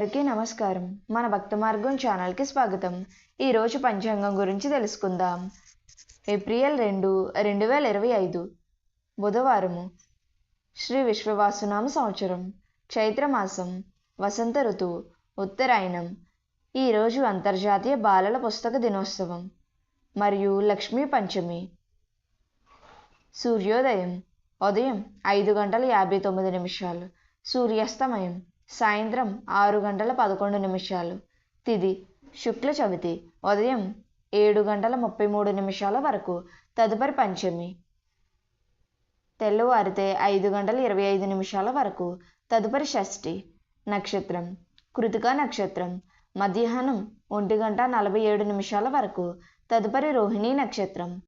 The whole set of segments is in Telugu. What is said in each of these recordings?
నమస్కారం. మన భక్త మార్గం ఛానల్కి స్వాగతం. ఈరోజు పంచాంగం గురించి తెలుసుకుందాం. ఏప్రిల్ రెండు రెండు వేల ఇరవై ఐదు బుధవారము శ్రీ విశ్వవాసునామ సంవత్సరం చైత్రమాసం వసంత ఋతువు ఉత్తరాయణం ఈరోజు అంతర్జాతీయ బాలల పుస్తక దినోత్సవం మరియు లక్ష్మీ పంచమి. సూర్యోదయం ఉదయం ఐదు గంటల యాభై తొమ్మిది నిమిషాలు సూర్యాస్తమయం సాయంత్రం ఆరు గంటల పదకొండు నిమిషాలు. తిది. శుక్ల చవితి. ఉదయం ఏడు గంటల ముప్పై మూడు నిమిషాల వరకు. తదుపరి పంచమి. తెల్లవారితే ఐదు గంటల ఇరవై ఐదు నిమిషాల వరకు. తదుపరి షష్ఠి. నక్షత్రం. కృతికా నక్షత్రం. మధ్యాహ్నం ఒంటి గంట నలభై ఏడు నిమిషాల వరకు. తదుపరి రోహిణీ నక్షత్రం.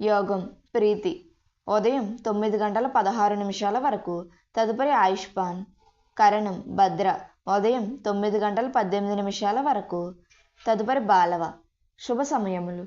యోగం. ప్రీతి. ఉదయం తొమ్మిది గంటల పదహారు నిమిషాల వరకు. తదుపరి ఆయుష్పాన్ కరణం భద్ర. ఉదయం తొమ్మిది గంటల పద్దెనిమిది నిమిషాల వరకు. తదుపరి బాలవ. శుభ సమయములు.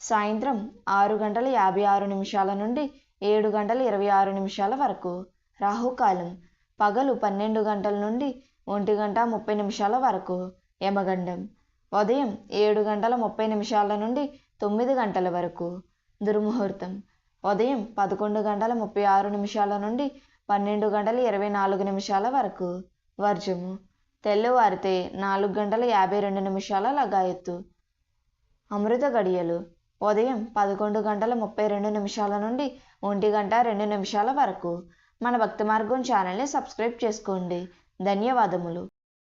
సాయంత్రం ఆరు గంటల యాభై ఆరు నిమిషాల నుండి ఏడు గంటల ఇరవై ఆరు నిమిషాల వరకు. రాహుకాలం. పగలు పన్నెండు గంటల నుండి ఒంటి గంట ముప్పై నిమిషాల వరకు. యమగండం. ఉదయం ఏడు గంటల ముప్పై నిమిషాల నుండి తొమ్మిది గంటల వరకు. దుర్ముహూర్తం. ఉదయం పదకొండు గంటల ముప్పై ఆరు నిమిషాల నుండి పన్నెండు గంటల ఇరవై నాలుగు నిమిషాల వరకు. వర్జము. తెల్లవారితే నాలుగు గంటల యాభై రెండు నిమిషాల లగాయత్తు. అమృత గడియలు. ఉదయం పదకొండు గంటల ముప్పై రెండు నిమిషాల నుండి ఒంటి గంట రెండు నిమిషాల వరకు. మన భక్తి మార్గం ఛానల్ని సబ్స్క్రైబ్ చేసుకోండి. ధన్యవాదములు.